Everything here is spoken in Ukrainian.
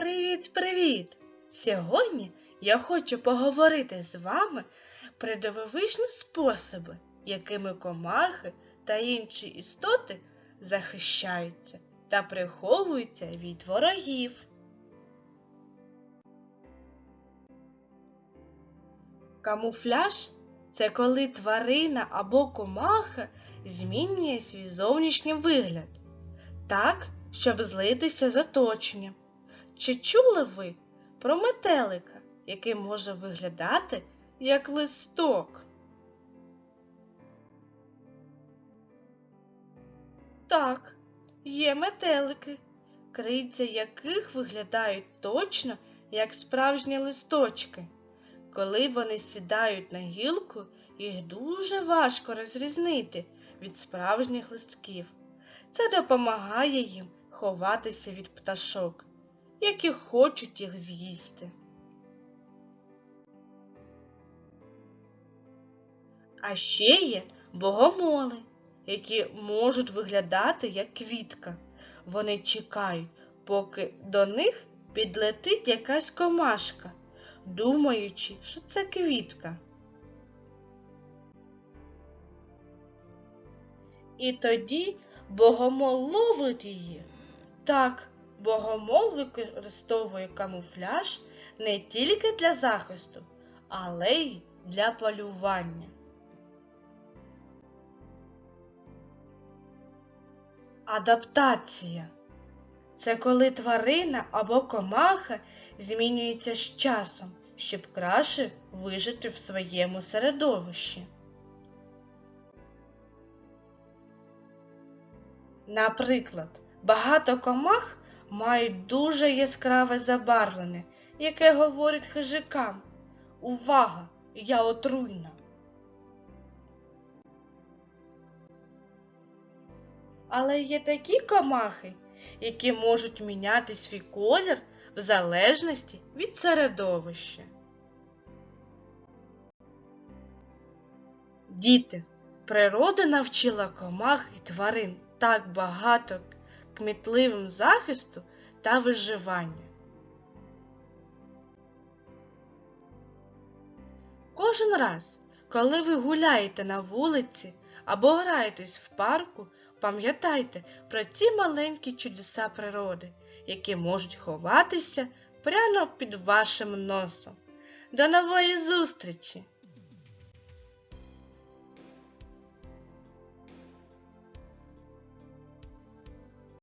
Привіт-привіт! Сьогодні я хочу поговорити з вами про дивовижні способи, якими комахи та інші істоти захищаються та приховуються від ворогів. Камуфляж це коли тварина або комаха змінює свій зовнішній вигляд так, щоб злитися з оточенням. Чи чули ви про метелика, який може виглядати як листок? Так, є метелики, крильця яких виглядають точно як справжні листочки. Коли вони сідають на гілку, їх дуже важко розрізнити від справжніх листків. Це допомагає їм ховатися від пташок, які хочуть їх з'їсти. А ще є богомоли, які можуть виглядати як квітка. Вони чекають, поки до них підлетить якась комашка, думаючи, що це квітка. І тоді богомол ловить її. Так, богомол використовує камуфляж не тільки для захисту, але й для полювання. Адаптація це коли тварина або комаха змінюється з часом, щоб краще вижити в своєму середовищі. Наприклад, багато комах мають дуже яскраве забарвлення, яке говорить хижакам Увага! Я отруйна. Але є такі комахи, які можуть міняти свій колір в залежності від середовища. Діти, природа навчила комах і тварин так багато кмітливим захисту та виживання. Кожен раз, коли ви гуляєте на вулиці або граєтесь в парку, пам'ятайте про ці маленькі чудеса природи, які можуть ховатися прямо під вашим носом. До нової зустрічі!